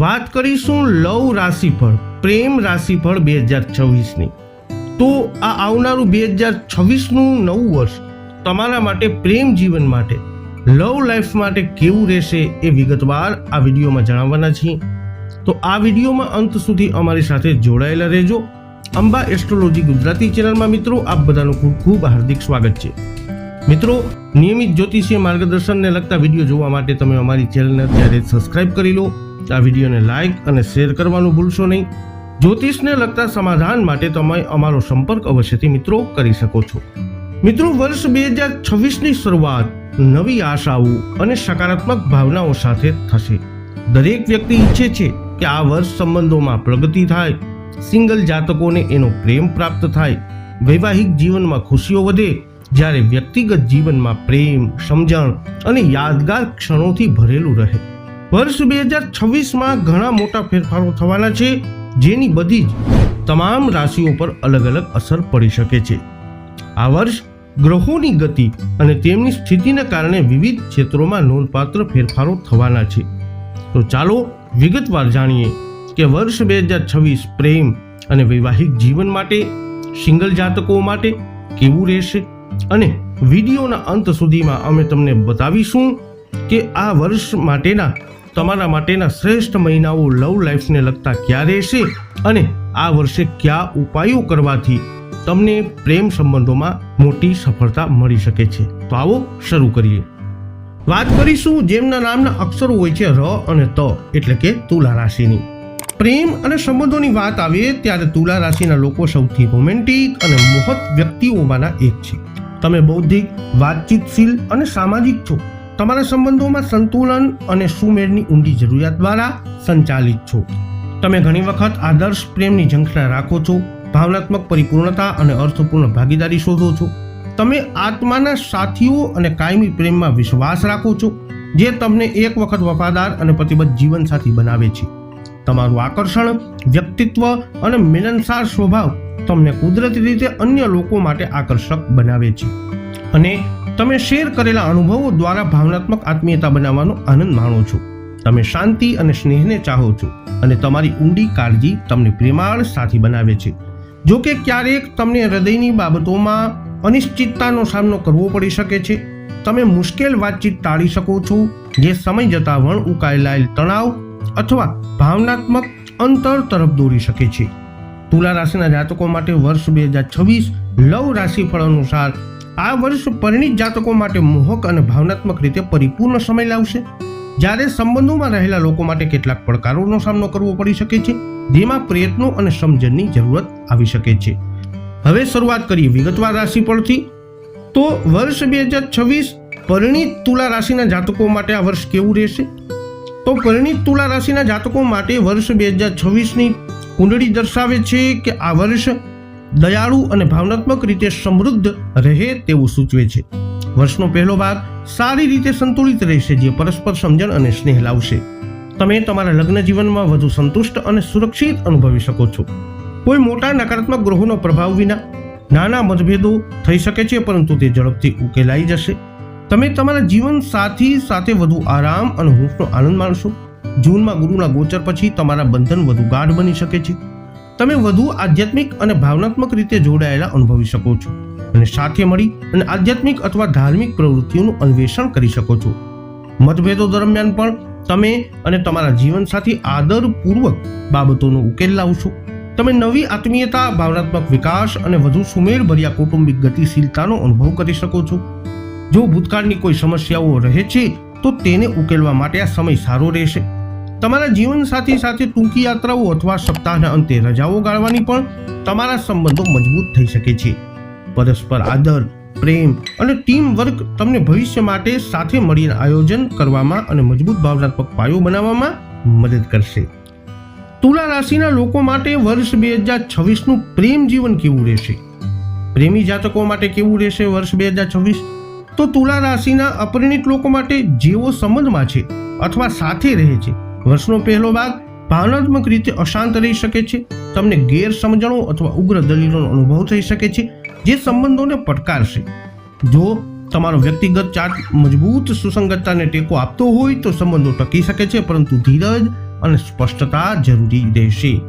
વાત કરીશું લવ રાશિફળ, પ્રેમ રાશિફળ બે હજાર છવ્વીસની. તો આ આવનારું બે હજાર છવ્વીસનું નવું વર્ષ તમારા માટે પ્રેમ જીવન માટે, લવ લાઈફ માટે કેવું રહેશે એ વિગતવાર આ વિડીયોમાં જણાવવાના છીએ. તો આ વિડીયોમાં અંત સુધી અમારી સાથે જોડાયેલા રહેજો. અંબા એસ્ટ્રોલોજી ગુજરાતી ચેનલમાં મિત્રો આપ બધાનું ખૂબ ખૂબ હાર્દિક સ્વાગત છે. મિત્રો, નિયમિત જ્યોતિષીય માર્ગદર્શનને લગતા વીડિયો જોવા માટે તમે અમારી ચેનલને અત્યારે સબસ્ક્રાઇબ કરી લો. આ વિડીયોને લાઇક અને શેર કરવાનું ભૂલશો નહીં. જ્યોતિષને લગતા સમાધાન માટે તમે અમારો સંપર્ક અવશ્યથી મિત્રો કરી શકો છો. મિત્રો, વર્ષ બે હજાર છવ્વીસની શરૂઆત નવી આશાઓ અને સકારાત્મક ભાવનાઓ સાથે થશે. દરેક વ્યક્તિ ઈચ્છે છે કે આ વર્ષ સંબંધોમાં પ્રગતિ થાય, સિંગલ જાતકોને એનો પ્રેમ પ્રાપ્ત થાય, વૈવાહિક જીવનમાં ખુશીઓ વધે, જ્યારે વ્યક્તિગત જીવનમાં પ્રેમ, સમજણ અને યાદગાર ક્ષણોથી ભરેલું રહે. વર્ષ બે હજાર છવ્વીસમાં ઘણા મોટા ફેરફારો થવાના છે, જેની બધી જ તમામ રાશિઓ પર અલગ અલગ અસર પડી શકે છે. આ વર્ષ ગ્રહોની ગતિ અને તેમની સ્થિતિને કારણે વિવિધ ક્ષેત્રોમાં નોંધપાત્ર ફેરફારો થવાના છે. તો ચાલો વિગતવાર જાણીએ કે વર્ષ બે હજાર છવ્વીસ પ્રેમ અને વૈવાહિક જીવન માટે, સિંગલ જાતકો માટે કેવું રહેશે? અને વિડીયોના અંત સુધીમાં અમે તમને બતાવીશું કે આ વર્ષ માટેના તમારા માટેના શ્રેષ્ઠ મહિનાઓ લવ લાઈફને લગતા ક્યાં રહેશે અને આ વર્ષે કયા ઉપાયો કરવાથી તમને પ્રેમ સંબંધોમાં મોટી સફળતા મળી શકે છે? તો આવો શરૂ કરીએ. વાત કરીશું જેમના નામના અક્ષરો હોય છે ર અને ત, એટલે કે તુલા રાશિની. પ્રેમ અને સંબંધોની વાત આવે ત્યારે તુલા રાશિના લોકો સૌથી રોમેન્ટિક અને મોહક વ્યક્તિઓમાંના એક છે. તમે બૌદ્ધિક, વાતચીતશીલ અને સામાજિક છો. તમારા સંબંધોમાં સંતુલન અને સુમેળની ઊંડી જરૂરિયાત દ્વારા સંચાલિત છો. તમે ઘણી વખત આદર્શ પ્રેમની ઝંખના રાખો છો, ભાવનાત્મક પરિપૂર્ણતા અને અર્થપૂર્ણ ભાગીદારી શોધો છો. તમે આત્માના સાથીઓ અને કાયમી પ્રેમમાં વિશ્વાસ રાખો છો, જે તમને એક વખત વફાદાર અને પ્રતિબદ્ધ જીવનસાથી બનાવે છે. તમારું આકર્ષણ, વ્યક્તિત્વ અને મિલનસાર સ્વભાવ તમને કુદરતી રીતે અન્ય લોકો માટે આકર્ષક બનાવે છે. અને તમે શેર કરેલા અનુભવો દ્વારા ભાવનાત્મક આત્મીયતા બનાવવાનો આનંદ માણો છો. તમે શાંતિ અને સ્નેહને ચાહો છો અને તમારી ઊંડી કાળજી તમને પ્રેમાળ સાથી બનાવે છે. જો કે ક્યારેક તમને હૃદયની બાબતોમાં અનિશ્ચિતતાનો સામનો કરવો પડી શકે છે. તમે મુશ્કેલ વાતચીત ટાળી શકો છો, જે સમય જતાં વણ ઉકાયેલાયેલ તણાવ અથવા ભાવનાત્મક અંતર તરફ દોરી શકે છે. તુલા રાશિના જાતકો માટે વર્ષ બે હજાર છવ્વીસ લવ રાશિફળ અનુસાર આ વર્ષ પરિણિત જાતકો માટે મોહક અને ભાવનાત્મક રીતે પરિપૂર્ણ સમય લાવશે. જ્યારે સંબંધોમાં રહેલા લોકો માટે કેટલાક પડકારોનો સામનો કરવો પડી શકે છે, જેમાં પ્રયત્નો અને સમજણની જરૂરત આવી શકે છે. હવે શરૂઆત કરીએ વિગતવાર રાશિ પરથી. તો વર્ષ બે હજાર છવ્વીસ પરિણિત તુલા રાશિના જાતકો માટે આ વર્ષ કેવું રહેશે? તો પરિણિત તુલા રાશિના જાતકો માટે વર્ષ બે હજાર છવ્વીસની કુંડળી દર્શાવે છે કે આ વર્ષ દયાળુ અને ભાવનાત્મક રીતે સમૃદ્ધ રહે તેવું સૂચવે છે. વર્ષનો પહેલો ભાગ સારી રીતે સંતુલિત રહેશે જે પરસ્પર સમજણ અને સ્નેહ લાવશે. તમે તમારા લગ્ન જીવનમાં વધુ સંતુષ્ટ અને સુરક્ષિત અનુભવી શકો છો. કોઈ મોટા નકારાત્મક ગ્રહોનો પ્રભાવ વિના નાના મતભેદો થઈ શકે છે, પરંતુ તે ઝડપથી ઉકેલાઈ જશે. તમે તમારા જીવન સાથી સાથે વધુ આરામ અને હૂંફનો આનંદ માણશો. જૂનમાં ગુરુના ગોચર પછી તમારા બંધન વધુ ગાઢ બની શકે છે. તમે વધુ આધ્યાત્મિક અને ભાવનાત્મક રીતે જોડાયેલા અનુભવી શકો છો અને સાથે મળી અને આધ્યાત્મિક અથવા ધાર્મિક પ્રવૃત્તિઓનું અન્વેષણ કરી શકો છો. મતભેદો દરમિયાન પણ તમે અને તમારા જીવનસાથી આદરપૂર્વક બાબતોનો ઉકેલ લાવશો. તમે નવી આત્મીયતા, ભાવનાત્મક વિકાસ અને વધુ સુમેળભર્યા કૌટુંબિક ગતિશીલતાનો અનુભવ કરી શકો છો. જો ભૂતકાળની કોઈ સમસ્યાઓ રહે છે, તો તેને ઉકેલવા માટે આ સમય સારો રહેશે. તમારા જીવનસાથી સાથે ટૂંકી યાત્રાઓ અથવા સપ્તાહના અંતે રજાઓ ગાળવાની પણ તમારા સંબંધો મજબૂત થઈ શકે છે. પરસ્પર આદર, પ્રેમ અને ટીમ વર્ક તમને ભવિષ્ય માટે સાથે મળીને આયોજન કરવામાં અને મજબૂત ભાવનાત્મક પાયો બનાવવામાં મદદ કરશે. તુલા રાશિના લોકો માટે વર્ષ બે હજાર છવ્વીસનું પ્રેમ જીવન કેવું રહેશે? પ્રેમી જાતકો માટે કેવું રહેશે વર્ષ બે હજાર છવ્વીસ? તો તુલા રાશિના અપરિણિત લોકો માટે જેઓ સંબંધમાં છે અથવા સાથે રહે છે? વર્ષનો પહેલો ભાગ ભાવનાત્મક રીતે અશાંત રહી શકે છે. તમને ગેરસમજણો અથવા ઉગ્ર દલીલોનો અનુભવ થઈ શકે છે, જે સંબંધોને પડકારશે. જો તમારો વ્યક્તિગત ચાર્ટ મજબૂત સુસંગતતાને ટેકો આપતો હોય તો સંબંધો ટકી શકે છે, પરંતુ ધીરજ અને સ્પષ્ટતા જરૂરી રહેશે.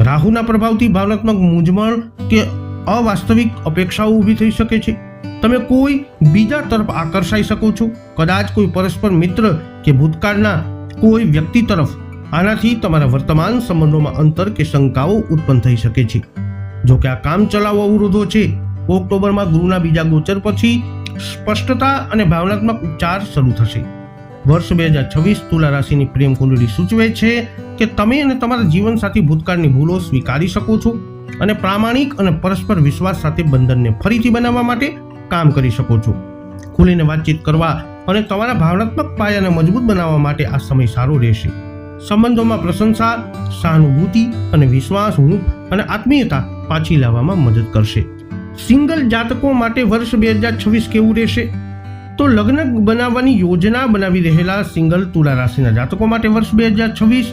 રાહુના પ્રભાવથી ભાવનાત્મક મૂંઝવણ કે અવાસ્તવિક અપેક્ષાઓ ઊભી થઈ શકે છે. તમે કોઈ બીજા તરફ આકર્ષાઈ શકો છો. કદાચ કોઈ પરસ્પર મિત્ર કે ભૂતકાળના કોઈ વ્યક્તિ તરફ. આનાથી તમારા વર્તમાન સંબંધોમાં અંતર કે શંકાઓ ઉત્પન્ન થઈ શકે છે. જો કે આ કામ ચલાવો અવરોધો છે. ઓક્ટોબરમાં ગુરુના બીજા ગોચર પછી સ્પષ્ટતા અને ભાવનાત્મક ઉપચાર શરૂ થશે. વર્ષ બે હજાર છવ્વીસ તુલા રાશિની પ્રેમ કુંડળી સૂચવે છે કે તમે અને તમારા જીવનસાથી ભૂતકાળની ભૂલો સ્વીકારી શકો છો અને પ્રામાણિક અને પરસ્પર વિશ્વાસ સાથે બંધનને ફરીથી બનાવવા માટે કામ કરી શકો છો. ખુલીને વાતચીત કરવા અને તમારા ભાવનાત્મક પાયાને મજબૂત બનાવવા માટે આ સમય સારો રહેશે. સંબંધોમાં પ્રશંસા, સહાનુભૂતિ અને વિશ્વાસ, હૂંફ અને આત્મીયતા પાછી લાવવામાં મદદ કરશે. સિંગલ જાતકો માટે વર્ષ બે હજાર છવ્વીસ કેવું રહેશે? તો લગ્ન બનાવવાની યોજના બનાવી રહેલા સિંગલ તુલા રાશિના જાતકો માટે વર્ષ બે હજાર છવ્વીસ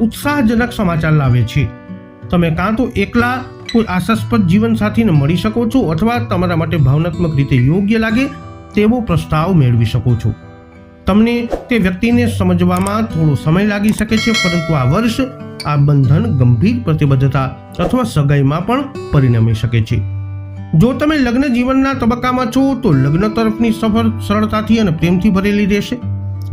ઉત્સાહજનક સમાચાર લાવે છે. તમે કાં તો એકલા કોઈ આશાસ્પદ જીવનસાથીને મળી શકો છો અથવા તમારા માટે ભાવનાત્મક રીતે યોગ્ય લાગે તેવો પ્રસ્તાવ મેળવી શકો છો. તમને તે વ્યક્તિને સમજવામાં થોડો સમય લાગી શકે છે, પરંતુ આ વર્ષ આ બંધન ગંભીર પ્રતિબદ્ધતા અથવા સગાઈમાં પણ પરિણમી શકે છે. જો તમે લગ્ન જીવનના તબક્કામાં છો, તો લગ્ન તરફની સફર સરળતાથી અને પ્રેમથી ભરેલી રહેશે.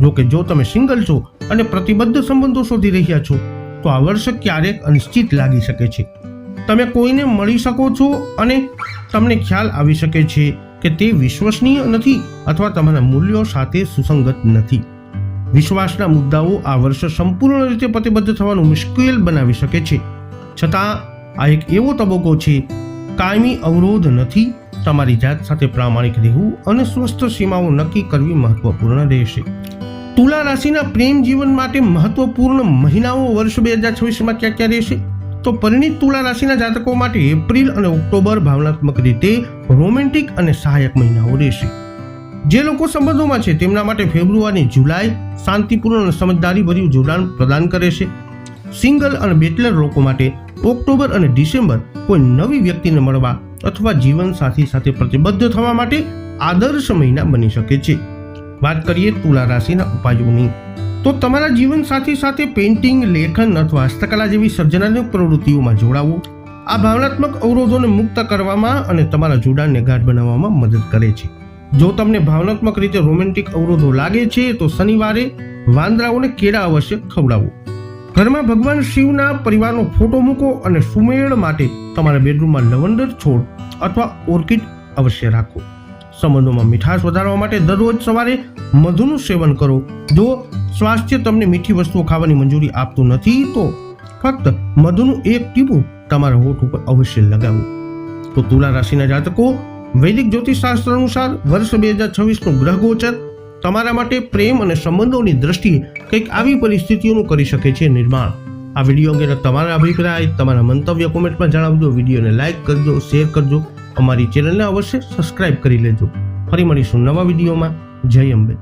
જો કે જો તમે સિંગલ છો અને પ્રતિબદ્ધ સંબંધો શોધી રહ્યા છો, તો આ વર્ષ ક્યારેક અનિશ્ચિત લાગી શકે છે. તમે કોઈને મળી શકો છો અને તમને ખ્યાલ આવી શકે છે કે તે વિશ્વસનીય નથી અથવા તમારા મૂલ્યો સાથે સુસંગત નથી. વિશ્વાસના મુદ્દાઓ આ વર્ષ સંપૂર્ણ રીતે પ્રતિબદ્ધ થવાનું મુશ્કેલ બનાવી શકે છે. છતાં, આ એક એવો તબક્કો છે, કાયમી અવરોધ નથી, તમારી જાત સાથે પ્રામાણિક રહેવું અને સ્વસ્થ સીમાઓ નક્કી કરવી મહત્વપૂર્ણ રહેશે. તુલા રાશિના પ્રેમ જીવન માટે મહત્વપૂર્ણ મહિનાઓ વર્ષ બે હજાર છવ્વીસમાં ક્યાં ક્યાં રહેશે? તો પરિણીત તુલા રાશિના જાતકો માટે એપ્રિલ અને ઓક્ટોબર ભાવનાત્મક રીતે રોમેન્ટિક અને સહાયક મહિનાઓ રહેશે. જે લોકો સંબંધોમાં છે, તેમના માટે ફેબ્રુઆરી, જુલાઈ શાંતિપૂર્ણ અને સમજદારી ભર્યું જોડાણ પ્રદાન કરે છે. સિંગલ અને બેચલર લોકો માટે ઓક્ટોબર અને ડિસેમ્બર કોઈ નવી વ્યક્તિને મળવા અથવા જીવનસાથી સાથે પ્રતિબદ્ધ થવા માટે આદર્શ મહિના બની શકે છે. વાત કરીએ તુલા રાશિના ઉપાયોની. તો તમારા જીવનસાથી સાથે પેઇન્ટિંગ લેખન અથવા હસ્તકલા જેવી સર્જનાત્મક પ્રવૃત્તિઓમાં જોડાવો. આ ભાવનાત્મક અવરોધોને મુક્ત કરવામાં અને તમારા જોડાણને ગાઢ બનાવવામાં મદદ કરે છે. જો તમને ભાવનાત્મક રીતે રોમેન્ટિક અવરોધો લાગે છે, તો શનિવારે વાંદરાઓને કેળા અવશ્ય ખવડાવો. ઘરમાં ભગવાન શિવના પરિવારનો ફોટો મૂકો અને સુમેળ માટે તમારા બેડરૂમમાં લવંડર છોડ અથવા ઓર્કિડ અવશ્ય રાખો. સંબંધોમાં મીઠાશ વધારવા માટે દરરોજ સવારે મધુનું સેવન કરો. જો સ્વાસ્થ્ય તમને મીઠી વસ્તુઓ ખાવાની મંજૂરી આપતું નથી, તો ફક્ત મધુનું એક ટીપું તમારા હોઠ ઉપર અવશ્ય લગાવો. તો તુલા રાશિના જાતકો, વૈદિક જ્યોતિષશાસ્ત્ર અનુસાર વર્ષ બે હજાર છવ્વીસનું ગ્રહ ગોચર તમારા માટે પ્રેમ અને સંબંધોની દ્રષ્ટિએ કંઈક આવી પરિસ્થિતિઓનું કરી શકે છે નિર્માણ. આ વીડિયો અંગેના તમારા અભિપ્રાય, તમારા મંતવ્ય કોમેન્ટમાં જણાવજો. વિડીયોને લાઇક કરજો, શેર કરજો. અમારી ચેનલને અવશ્ય સબસ્ક્રાઇબ કરી લેજો. ફરી મળીશું નવા વિડીયોમાં. જય અંબે.